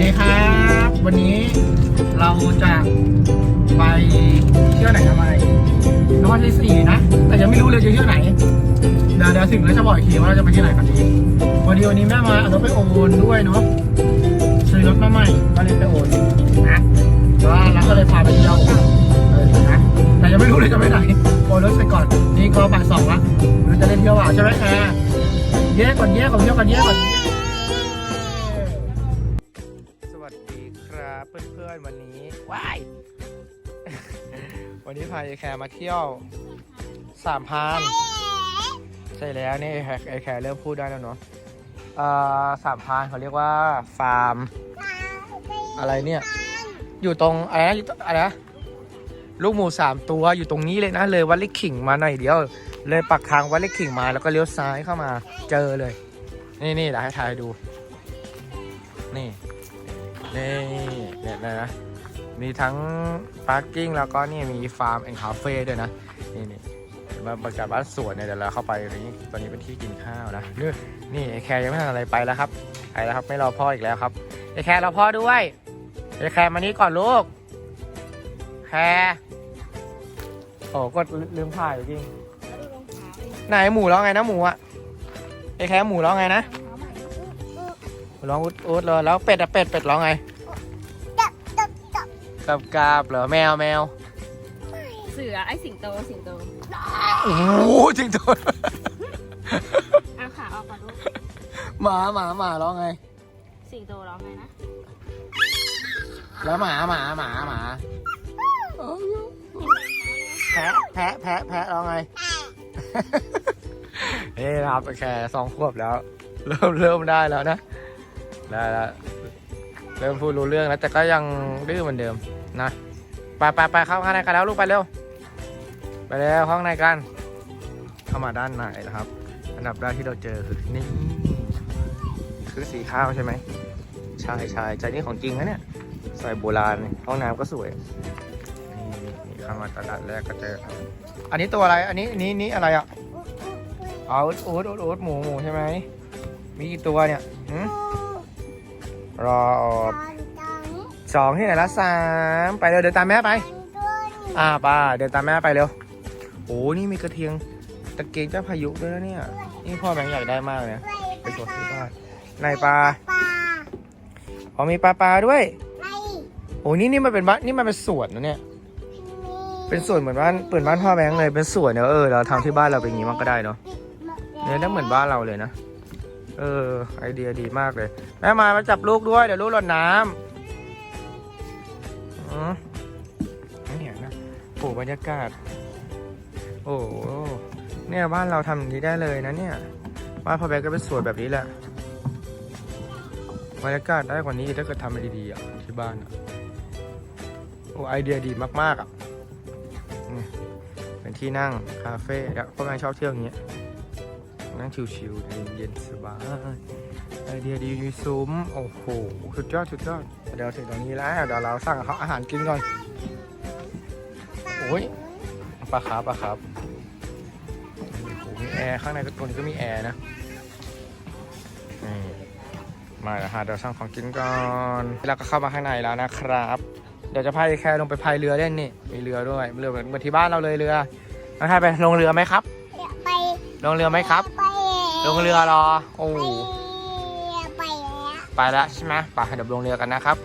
ดีครับ วันนี้เราจะไปเที่ยวไหนทำไมนครที่สี่นะ แต่ยังไม่รู้เลยจะเที่ยวไหน เดี๋ยวเดี๋ยวถึงแล้วจะบอกอีกทีว่าเราจะไปที่ไหนกันดีวันนี้วันนี้แม่มาเอารถไปโอนด้วยเนาะซื้อรถมาใหม่ก็เลยไปโอนนะแล้วเราก็เลยพาไปเที่ยวเออนะแต่ยังไม่รู้เลยจะไปไหนโอนรถไปก่อนนี่ก็บ่ายสองละหรือจะเล่นเที่ยวอะใช่ไหมแอร์เย่ก่อนเย่ก่อนเที่ยวก่อนเย่ก่อน เพื่อนๆวันนี้ว้ายวันนี้พาไอแคร์มาเที่ยวสามพรานใช่แล้วนี่ไอแคร์เริ่มพูดได้แล้วเนาะสามพรานเขาเรียกว่าฟาร์ม อะไรเนี่ย อยู่ตรงอะไรนะอะไรนะลูกหมูสามตัวอยู่ตรงนี้เลยนะ เลยวัดเลิขิงมาหน่อยเดียว เลยปักทางวัดเลิขิงมาแล้วก็เลี้ยวซ้ายเข้ามาเจอเลย นี่นี่เดี๋ยวให้ถ่ายดู นี่นี่ เนี่ยนะ มีทั้งพาร์กิ้งแล้วก็นี่มีฟาร์มแอนด์คาเฟ่ด้วยนะ นี่นี่มาประกาศบ้านสวนเนี่ยเดี๋ยวเราเข้าไปตรงนี้ตอนนี้เป็นที่กินข้าวนะนี่นี่ไอแคร์ยังไม่ทำอะไรไปแล้วครับไปแล้วครับไม่รอพ่ออีกแล้วครับไอแคร์รอพ่อด้วยไอแคร์มานี่ก่อนลูกแคร์โอ้กดลืมถ่ายจริงไหนหมูร้องไงนะหมูอะไอแคร์หมูร้องไงนะหมูร้องอุดอุดเลยแล้วเป็ดอะเป็ดเป็ดร้องไง กับกาบเหรอแมวแมวเสือไอสิงโตสิงโตโอ้โหจริงตัว เอาขาออกก่อนลูกหมาหมาหมาร้องไง สิงโตร้องไงนะแล้วหมาหมาหมาหมาแพะแพะแพะแพะร้องไง เฮ้ยนะครับแค่สองขวบแล้ว เริ่มเริ่มได้แล้วนะ ได้แล้ว เริ่มพูดรู้เรื่องแล้วแต่ก็ยังดื้อเหมือนเดิมนะไปไปไปเข้าข้างในกันแล้วลูกไปเร็ว ไปแล้วห้องในกัน เข้ามาด้านในนะครับ อันดับแรกที่เราเจอคือนี่คือสีข้าวใช่ไหมใช่ใช่ใจนี่ของจริงนะเนี่ยใส่โบราณห้องน้ำก็สวยนี่นี่เข้ามาตลาดแรกก็เจอครับอันนี้ตัวอะไรอันนี้อันนี้นี่อะไรอะเอาอูดอูดอูดอูดหมูหมูใช่ไหมมีกี่ตัวเนี่ยหืม รอสองที่ไหนละสามไปเร็วเดินตามแม่ไป อ่าป้าเดินตามแม่ไปเร็วโอ้นี่มีกระเทียงตะเกียงเจ้าพายุด้วยนะเนี่ย นี่พ่อแบงค์อยากได้มากเลยนะไปกดที่บ้านในปลาอ๋อมีปลาปลาด้วยโอ้นี่นี่มันเป็นบ้านนี่มันเป็นสวนนะเนี่ย เป็นสวนเหมือนบ้านเปิดบ้านพ่อแบงค์เลยเป็นสวนเนอะเออเราทำที่บ้านเราเป็นอย่างนี้มันก็ได้เนาะเนี่ยน่าเหมือนบ้านเราเลยนะ เออ ไอเดียดีมากเลย แม่มามาจับลูกด้วย เดี๋ยวลูกหล่นน้ำอืมเนี่ยนะโอ้บรรยากาศ โอ้เนี่ยบ้านเราทำอย่างนี้ได้เลยนะเนี่ยบ้านพ่อแบงค์ก็เป็นสวนแบบนี้แหละบรรยากาศได้กว่านี้ถ้าเกิดทำดีๆอะที่บ้านอะโอ้ไอเดียดีมากๆอะเป็นที่นั่งคาเฟ่แล้วพ่อแม่ชอบเที่ยวอย่างเงี้ย นั่งชิวๆเย็นๆสบายไอเดียดีมีซุ้ม โอ้โห สุดยอดสุดยอดเดี๋ยวถึงตรงนี้แล้วเดี๋ยวเราสั่งเขาอาหารกินก่อน โอ้ยปลาครับปลาครับโอ้โหมีแอร์ข้างในตัวนี้ก็มีแอร์นะนี่มาแล้วฮะเดี๋ยวสั่งของกินก่อนแล้วก็เข้ามาข้างในแล้วนะครับ เดี๋ยวจะพายแค่ลงไปพายเรือเล่นนี่มีเรือด้วยเรือเหมือนที่บ้านเราเลยเรือน้องทายไปลงเรือไหมครับ ลงเรือไหมครับ ไปลงเรือรอ โอ้ ไปแล้วไปแล้วใช่ไหมไปเดี๋ยวลงเรือกันนะครับ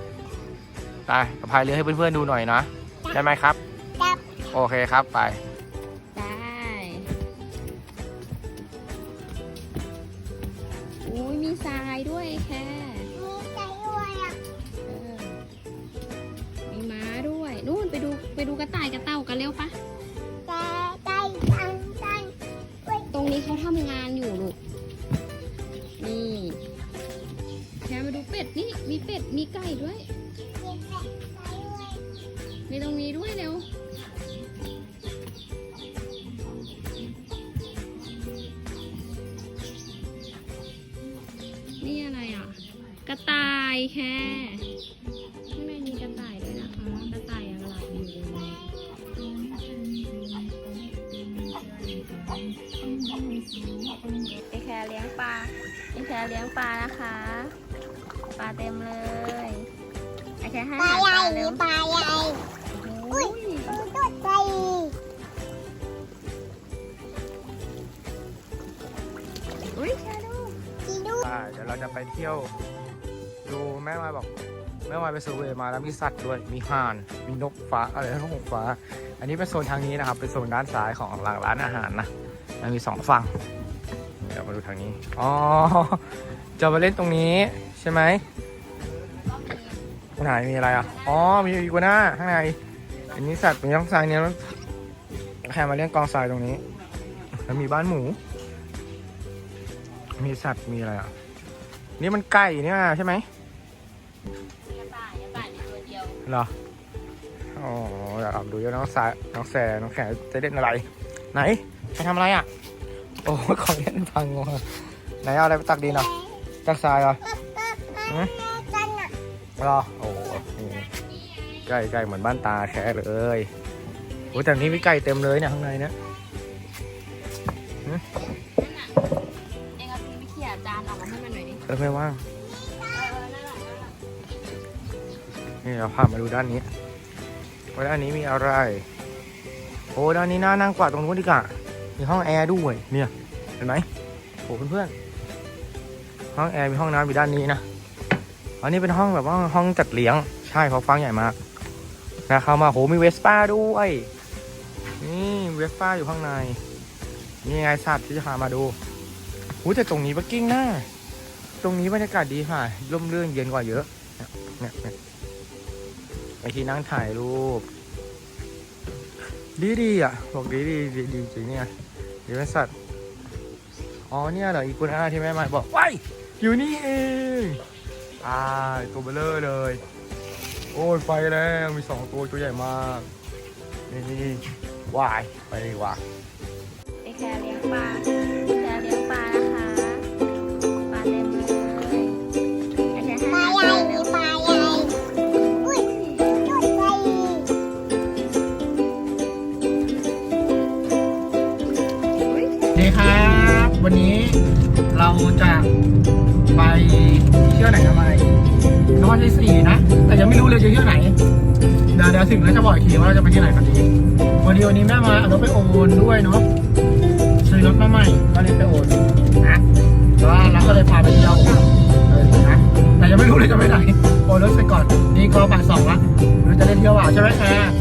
ไปพายเรือให้เพื่อนๆดูหน่อยนะได้ไหมครับ จับโอเคครับไป ได้อุ้ยมีทรายด้วยแค่มีใจด้วยอะเออมีม้าด้วย นู่นไปดูไปดูกระต่ายกระเต่ากันเร็วปะ นี้เขาทำงานอยู่ลูก นี่แค่มาดูเป็ดนี่ มีเป็ด มีไก่ด้วยมีต่ใจด้วย มีตรงนี้ด้วยเร็วนี่อะไรอะ กระต่ายแค่ ไอแคร์เลี้ยงปลาไอแคร์เลี้ยงปลานะคะ ปลาเต็มเลยไอ้แค่ให้ปลาอาใหหารญ่ปลาเร็วปลาใหญ่อุ้ยตัวตัวใหญ่อุ้ยแชโดดีดูอ่าเดี๋ยวเราจะไปเที่ยว ดูแม่วายบอกแม่วายไปเซอร์เวย์มาแล้วมีสัตว์ด้วยมีห่านมีนกฟ้าอะไรนกฟ้า อันนี้เป็นโซนทางนี้นะครับเป็นโซนด้านซ้ายของหลังร้านอาหารนะ มันมีสองฝั่งเดี๋ยวมาดูทางนี้ อ๋อ จะมาเล่นตรงนี้ใช่ไหมไหนมีอะไรอะ อ๋อ มีอีกัวน่าข้างใน อันนี้สัตว์เป็นย่องทรายเนี่ยแล้วแค่มาเล่นกองทรายตรงนี้ แล้วมีบ้านหมู มีสัตว์ มีอะไรอะ นี่มันไก่เนี่ยใช่ไหมกระต่ายกระต่ายมีตัวเดียวเหรอ อ๋ออยากเอาดูว่าน้องสายน้องแสน้องแขจะเล่นอะไร ไหนไปทำอะไรอะ โอ้ยของเล่นพังงงไหนเอาอะไรไปตักดินอะตักทรายเหรอหืมจันอะเหรอโอ้โหนี่ไก่ไก่เหมือนบ้านตาแท้เลยโอ้ยแต่นี้มีไก่เต็มเลยเนี่ยข้างในเนี่ยนั่นน่ะเองเอาปืนไปเขี่ยจานออกมาให้มันหน่อยดิเออไม่ว่างเออนั่นแหละนั่นแหละนี่เราพามาดูด้านนี้ว่าด้านนี้มีอะไร โอ้ด้านนี้น่านั่งกว่าตรงนู้นดีกว่ามีห้องแอร์ด้วยเนี่ยเห็นไหมโอ้เพื่อนๆห้องแอร์มีห้องน้ำอยู่ด้านนี้นะอันนี้เป็นห้องแบบว่าห้องจัดเลี้ยงใช่เขาฟังใหญ่มากนะเข้ามาโหมีเวสป้าด้วยนี่เวสป้าอยู่ข้างในนี่ไงสัตว์ที่จะพามาดูหูแต่ตรงนี้ปักกิ้งน้าตรงนี้บรรยากาศดีค่ะร่มรื่นเย็นกว่าเยอะเนี่ยเนี่ยไปที่นั่งถ่ายรูป ดีดีอะบอกดีดีดีดีจริงเนี่ยเดี๋ยวสัตว์อ๋อเนี่ยเหรออีกุนอาที่แม่มาบอกว้ายอยู่นี่เองอ่าตัวเบลเลอร์เลย โอ้ยไฟแล้วมีสองตัวตัวใหญ่มากนี่วายไปว่า ดีครับ วันนี้เราจะไปเที่ยวไหนทำไมนครที่สี่นะ แต่ยังไม่รู้เลยจะเที่ยวไหน เดี๋ยวเดี๋ยวถึงแล้วจะบอกอีกทีว่าเราจะไปที่ไหนกันดีวันนี้วันนี้แม่มาเอารถไปโอนด้วยเนาะซื้อรถมาใหม่ก็เลยไปโอนนะแต่ว่าเราก็เลยพาไปเที่ยวเออนะแต่ยังไม่รู้เลยจะไปไหนโอนรถไปก่อนนี่ก็บายสองละเราจะได้เที่ยวอะใช่ไหมแอร์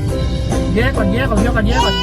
แยกก่อนแยกก่อนเที่ยวก่อนแยกก่อน